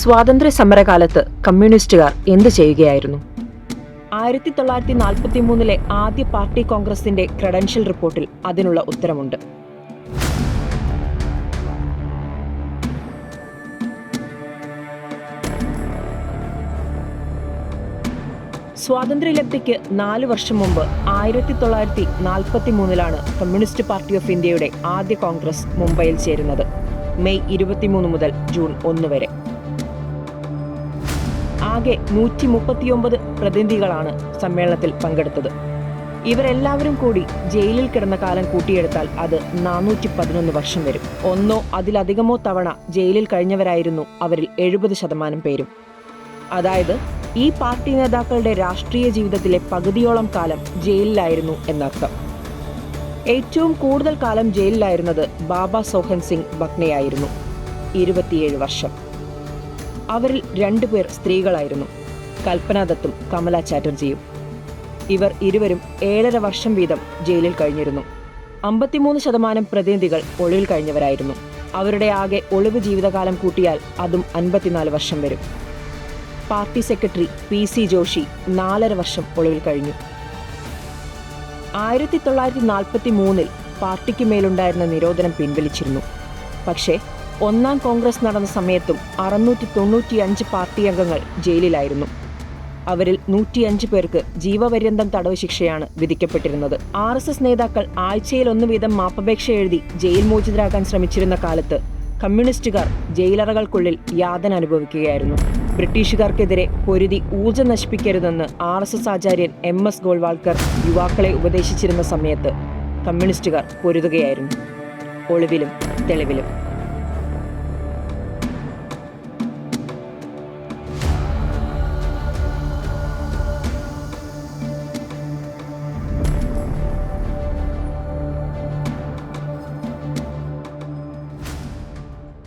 സ്വാതന്ത്ര്യ സമരകാലത്ത് കമ്മ്യൂണിസ്റ്റുകാർ എന്ത് ചെയ്യുകയായിരുന്നു? ആയിരത്തി തൊള്ളായിരത്തി നാൽപ്പത്തി മൂന്നിലെ ആദ്യ പാർട്ടി കോൺഗ്രസിന്റെ ക്രെഡൻഷ്യൽ റിപ്പോർട്ടിൽ അതിനുള്ള ഉത്തരമുണ്ട്. സ്വാതന്ത്ര്യലബ്ധിക്ക് നാല് വർഷം മുമ്പ് ആയിരത്തി തൊള്ളായിരത്തി നാൽപ്പത്തി മൂന്നിലാണ് കമ്മ്യൂണിസ്റ്റ് പാർട്ടി ഓഫ് ഇന്ത്യയുടെ ആദ്യ കോൺഗ്രസ് മുംബൈയിൽ ചേരുന്നത് മെയ് ഇരുപത്തിമൂന്ന് മുതൽ ജൂൺ ഒന്ന് വരെ. ആകെ നൂറ്റി മുപ്പത്തിയൊമ്പത് പ്രതിനിധികളാണ് സമ്മേളനത്തിൽ പങ്കെടുത്തത്. ഇവരെല്ലാവരും കൂടി ജയിലിൽ കിടന്ന കാലം കൂട്ടിയെടുത്താൽ അത് നാനൂറ്റി പതിനൊന്ന് വർഷം വരും. ഒന്നോ അതിലധികമോ തവണ ജയിലിൽ കഴിഞ്ഞവരായിരുന്നു അവരിൽ എഴുപത് ശതമാനം പേരും. അതായത് ഈ പാർട്ടി നേതാക്കളുടെ രാഷ്ട്രീയ ജീവിതത്തിലെ പകുതിയോളം കാലം ജയിലിലായിരുന്നു എന്നർത്ഥം. ഏറ്റവും കൂടുതൽ കാലം ജയിലിലായിരുന്നത് ബാബ സോഹൻ സിംഗ് ബക്നയായിരുന്നു ഇരുപത്തിയേഴ് വർഷം. അവരിൽ രണ്ടുപേർ സ്ത്രീകളായിരുന്നു. കൽപ്പന ദത്തും കമല ചാറ്റർജിയും. ഇവർ ഇരുവരും ഏഴര വർഷം വീതം ജയിലിൽ കഴിഞ്ഞിരുന്നു. അമ്പത്തിമൂന്ന് ശതമാനം പ്രതിനിധികൾ ഒളിവിൽ കഴിഞ്ഞവരായിരുന്നു. അവരുടെ ആകെ ഒളിവ് ജീവിതകാലം കൂട്ടിയാൽ അതും അൻപത്തിനാല് വർഷം വരും. Party secretary P C Joshi നാലര വർഷം ഒളിവിൽ കഴിഞ്ഞു. ആയിരത്തി തൊള്ളായിരത്തി നാൽപ്പത്തി മൂന്നിൽ പാർട്ടിക്ക് മേലുണ്ടായിരുന്ന നിരോധനം പിൻവലിച്ചിരുന്നു. പക്ഷേ ഒന്നാം കോൺഗ്രസ് നടന്ന സമയത്തും അറുന്നൂറ്റി തൊണ്ണൂറ്റിയഞ്ച് പാർട്ടി അംഗങ്ങൾ ജയിലിലായിരുന്നു. അവരിൽ നൂറ്റിയഞ്ച് പേർക്ക് ജീവപര്യന്തം തടവ് ശിക്ഷയാണ് വിധിക്കപ്പെട്ടിരുന്നത്. ആർ എസ് എസ് നേതാക്കൾ ആഴ്ചയിൽ ഒന്ന് വീതം മാപ്പപേക്ഷ എഴുതി ജയിൽ മോചിതരാകാൻ ശ്രമിച്ചിരുന്ന കാലത്ത് കമ്മ്യൂണിസ്റ്റുകാർ ജയിലറകൾക്കുള്ളിൽ യാതന അനുഭവിക്കുകയായിരുന്നു. ബ്രിട്ടീഷുകാർക്കെതിരെ പൊരുതി ഊർജം നശിപ്പിക്കരുതെന്ന് ആർ എസ് എസ് ആചാര്യൻ എം എസ് ഗോൾവാൾക്കർ യുവാക്കളെ ഉപദേശിച്ചിരുന്ന സമയത്ത് കമ്മ്യൂണിസ്റ്റുകാർ പൊരുതുകയായിരുന്നു. ഒളിവിലും തെളിവിലും.